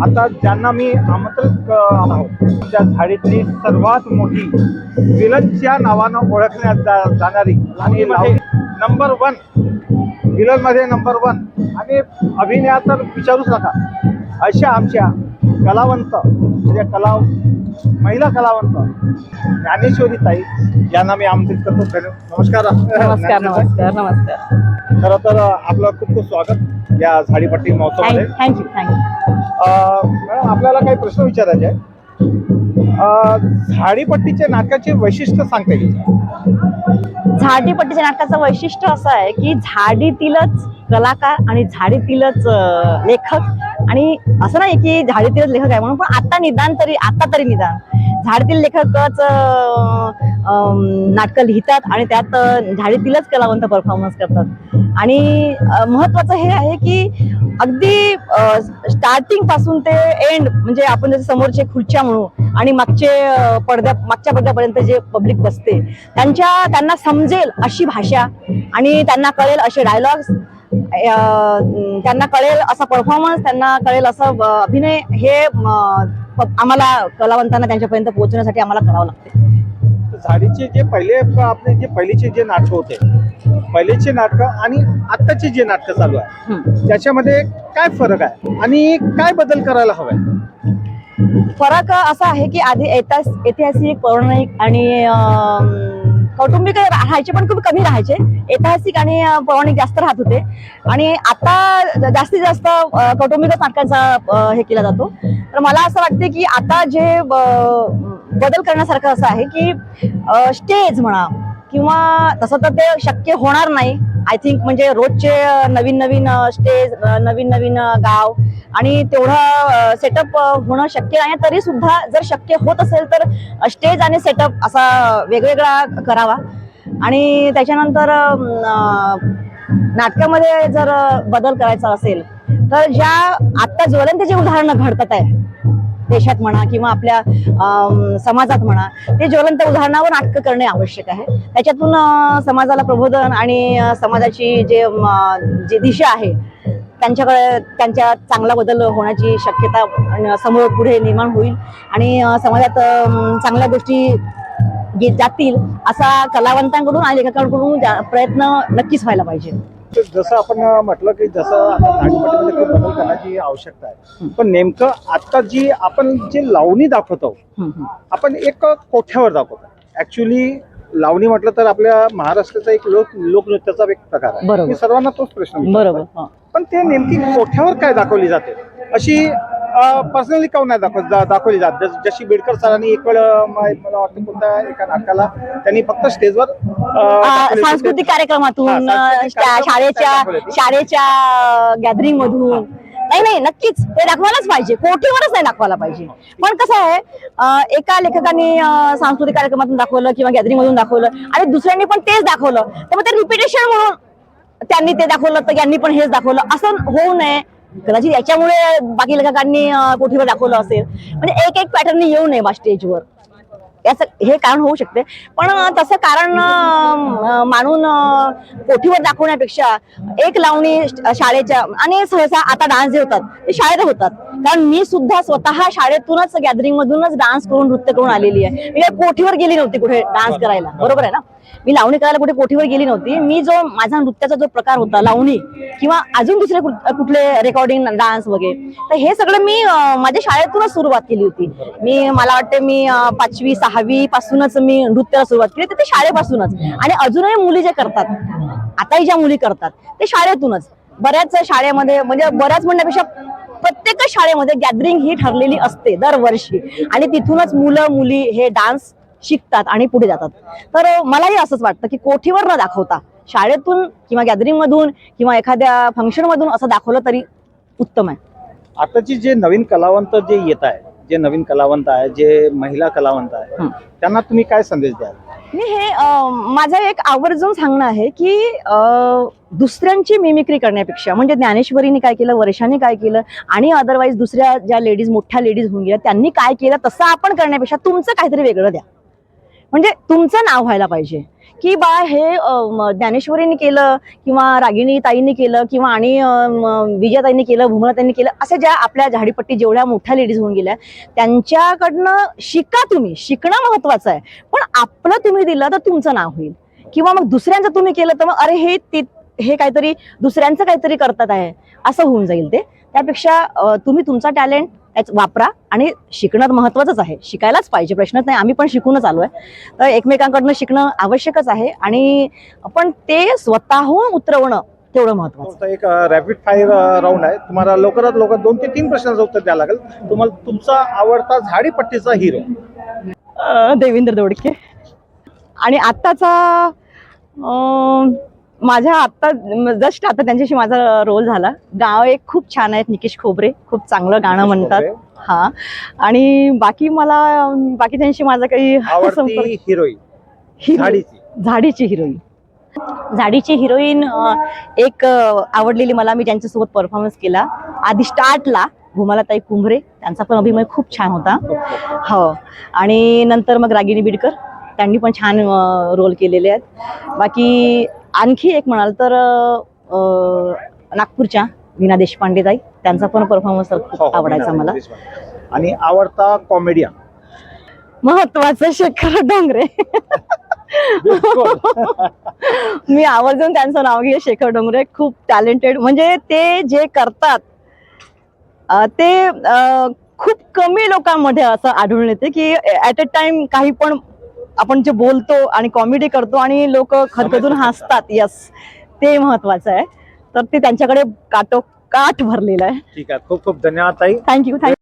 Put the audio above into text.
आता ज्यांना मी आमंत्रित आहोत त्या झाडीतली सर्वात मोठी विलनच्या नावानं ओळखण्यात जा- जाणारी आणि नंबर वन विलनमध्ये नंबर वन आणि अभिनया तर विचारूच नका. अशा आमच्या कलावंत म्हणजे कला महिला कलावंत ज्ञानेश्वरी ताई यांना मी आमंत्रित करतो. नमस्कार. नमस्कार. नमस्कार नमस्कार. खरं तर आपलं खूप खूप स्वागत या झाडीपट्टी महोत्सवामध्ये. Thank you thank you madam आपल्याला काही प्रश्न विचारायचे आहे अं, झाडीपट्टीच्या नाटकाचे वैशिष्ट्य सांगता येईल? झाडीपट्टीच्या नाटकाचं वैशिष्ट्य असं आहे की झाडीतीलच कलाकार आणि झाडीतीलच अं, लेखक आणि असं नाही की झाडीतीलच लेखक आहे म्हणून पण आता निदान तरी आता तरी निदान झाडतील लेखकच नाटक लिहितात आणि त्यात झाडीतीलच कलावंत परफॉर्मन्स करतात. आणि महत्वाचं हे आहे की अगदी स्टार्टिंगपासून ते एंड म्हणजे आपण जसे समोरचे खुर्च्या म्हणू आणि मागचे पडद्या मागच्या पडद्यापर्यंत जे पब्लिक बसते त्यांच्या त्यांना समजेल अशी भाषा आणि त्यांना कळेल असे डायलॉग्स त्यांना कळेल असा परफॉर्मन्स त्यांना कळेल असं अभिनय हे म, आम्हाला कलावंतांना त्यांच्यापर्यंत पोहोचण्यासाठी आम्हाला करावं लागते झाडीचे जे पहिले आपले जे पहिलीचे जे नाटक होते पहिलेचे नाटक आणि आत्ताचे जे नाटक चालू आहे. त्याच्यामध्ये काय फरक आहे आणि काय बदल करायला हवाय फरक असा आहे की आधी ऐतिहास- ऐतिहासिक पौराणिक आणि कौटुंबिक राहायचे पण खूप कमी राहायचे. ऐतिहासिक आणि पौराणिक जास्त राहत होते. आणि आता जास्तीत जास्त कौटुंबिक नाटकांचा हे केला जातो. तर मला असं वाटते की आता जे बदल करण्यासारखं असं आहे की स्टेज म्हणा किंवा तसं तर ते शक्य होणार नाही. आय थिंक म्हणजे रोजचे नवीन नवीन स्टेज नवीन नवीन गाव आणि तेवढं सेटअप होणं शक्य नाही तरी सुद्धा जर शक्य होत असेल तर स्टेज आणि सेटअप असा वेगवेगळा करावा. आणि त्याच्यानंतर नाटकामध्ये जर बदल करायचा असेल तर ज्या आता ज्वलंत जे उदाहरणं घडतात आहे देशात म्हणा किंवा आपल्या समाजात म्हणा ते ज्वलंत उदाहरणावर नाटकं करणे आवश्यक आहे. त्याच्यातून समाजाला प्रबोधन आणि समाजाची जे जी दिशा आहे त्यांच्याकडे त्यांच्या चांगला बदल होण्याची शक्यता समोर पुढे निर्माण होईल. आणि समाजात चांगल्या गोष्टी जे- जातील असा कलावंतांकडून आणि लेखकांकडून प्रयत्न नक्कीच व्हायला पाहिजे. जसं आपण म्हटलं की जसं खूप बदल करण्याची आवश्यकता आहे. पण नेमकं आता जी आपण जे लावणी दाखवतो. आपण एक कोठ्यावर दाखवतो? ऍक्च्युली लावणी म्हटलं तर आपल्या महाराष्ट्राचा एक लोक लोकनृत्याचा एक प्रकार आहे. सर्वांना तोच प्रश्न. बरोबर. पण ते नेमकी कोठ्यावर काय दाखवली जाते? अशी पर्सनली काऊन नाही दाखवली जात? जशी बेडकर सरांनी एक वेळ मला वाटतं कोणत्या एका नाटकाला त्यांनी फक्त स्टेजवर. सांस्कृतिक कार्यक्रमातून शाळेच्या. शाळेच्या गॅदरिंग मधून. नाही नाही नक्कीच. ते दाखवायलाच पाहिजे. कोठीवरच नाही दाखवायला पाहिजे. पण कसं आहे एका लेखकाने सांस्कृतिक कार्यक्रमातून दाखवलं किंवा गॅदरिंग मधून दाखवलं आणि दुसऱ्यांनी पण तेच दाखवलं. तर मग ते रिपिटेशन म्हणून त्यांनी ते दाखवलं तर यांनी पण हेच दाखवलं. असं होऊ नये. कदाचित याच्यामुळे बाकी लेखकांनी अं, कोठीवर दाखवलं असेल. म्हणजे एक एक पॅटर्न येऊ नये बा स्टेजवर याचं हे कारण होऊ शकते. पण तसं कारण मानून अं, कोठीवर दाखवण्यापेक्षा एक लावणी शाळेच्या आणि सहसा आता डान्स जे होतात ते शाळेत होतात. कारण मी सुद्धा स्वतः शाळेतूनच गॅदरिंग मधूनच डान्स करून नृत्य करून आलेली आहे. मी काही कोठीवर गेली नव्हती कुठे डान्स करायला. बरोबर आहे ना? मी लावणी करायला कुठे कोठीवर गेली नव्हती. मी जो माझा नृत्याचा जो प्रकार होता लावणी किंवा अजून दुसरे कुठ- कुठले रेकॉर्डिंग डान्स वगैरे तर हे सगळं मी माझ्या शाळेतूनच सुरुवात केली होती. मी मला वाटते मी पाचवी सहावी पासूनच मी नृत्याला सुरुवात केली तर ते शाळेपासूनच. आणि अजूनही मुली जे करतात आताही ज्या मुली करतात ते शाळेतूनच. बऱ्याच शाळेमध्ये म्हणजे बऱ्याच म्हणण्यापेक्षा प्रत्येक शाळेमध्ये गॅदरिंग ही ठरलेली असते दरवर्षी. आणि तिथूनच मुलं मुली हे डान्स शिकतात आणि पुढे जातात. तर मलाही असंच वाटतं की कोठीवर न दाखवता शाळेतून किंवा गॅदरिंग मधून किंवा एखाद्या फंक्शन मधून असं दाखवलं तरी उत्तम आहे. आताची जे नवीन कलावंत जे येत आहे जे नवीन कलावंत आहे जे महिला कलावंत आहे. त्यांना तुम्ही काय संदेश द्याल? मी हे माझं एक आवर्जून सांगणं आहे की दुसऱ्यांची मिमिक्री करण्यापेक्षा म्हणजे ज्ञानेश्वरीने काय केलं वर्षाने काय केलं आणि अदरवाईज दुसऱ्या ज्या लेडीज मोठ्या लेडीज होऊन गेल्या त्यांनी काय केलं तसं आपण करण्यापेक्षा तुमचं काहीतरी वेगळं द्या. म्हणजे तुमचं नाव व्हायला पाहिजे. की बा हे ज्ञानेश्वरीने केलं किंवा रागिणी ताईंनी केलं किंवा आणि विजयाताईंनी केलं भूमराताईंनी केलं असं ज्या आपल्या झाडीपट्टी जेवढ्या मोठ्या लेडीज होऊन गेल्या त्यांच्याकडनं शिका तुम्ही. शिकणं महत्वाचं आहे. पण आपलं तुम्ही दिलं तर तुमचं नाव होईल. किंवा मग दुसऱ्यांचं तुम्ही केलं तर मग अरे हे हे काहीतरी दुसऱ्यांचं काहीतरी करतात आहे. असं होऊन जाईल ते. त्यापेक्षा तुम्ही तुमचा टॅलेंट वापरा आणि शिकणं महत्वाचंच आहे. शिकायलाच पाहिजे प्रश्नच नाही. आम्ही पण शिकूनच आलोय. तर एकमेकांकडनं शिकणं आवश्यकच आहे आणि पण ते स्वतःहून उतरवणं तेवढं महत्वाचं. एक रॅपिड फायर राऊंड आहे. तुम्हाला लवकरात लवकर दोन ते तीन प्रश्नांचं उत्तर द्यावं लागेल. तुम्हाला तुमचा आवडता झाडीपट्टीचा हिरो देवेंद्र दोडके. आणि आत्ताचा माझ्या आत्ता जस्ट आता त्यांच्याशी माझा रोल झाला. गाव एक खूप छान आहेत निकेश खोबरे. खूप चांगलं गाणं म्हणतात. हा. आणि बाकी मला बाकी त्यांशी माझा काही हिरोईन. हिरो- झाडीची. झाडीची हिरोईन. झाडीची हिरोईन एक आवडलेली मला मी ज्यांच्यासोबत परफॉर्मन्स केला. आधी स्टार्टला भूमालाताई कुंभरे. त्यांचा पण अभिनय खूप छान होता. हो. आणि नंतर मग रागिणी बिडकर. त्यांनी पण छान रोल केलेले आहेत. बाकी आणखी एक म्हणाल तर नागपूरच्या वीणा देशपांडे ताई त्यांचा पण परफॉर्मन्स हो, खूप आवडायचा मला. आणि आवडता कॉमेडियन महत्वाचं शेखर डोंगरे. मी आवर्जून त्यांचं नाव घे शेखर डोंगरे. खूप टॅलेंटेड म्हणजे ते जे करतात ते खूप कमी लोकांमध्ये असं आढळून येते की ऍट अ टाइम काही पण आपण जे बोलतो आणि कॉमेडी करतो आणि लोक खदखदून हसतात. यस ते महत्वाचं आहे. तर ते त्यांच्याकडे काटो काठ भरलेलं आहे. ठीक आहे. खूप खूप धन्यवाद ताई. Thank you thank you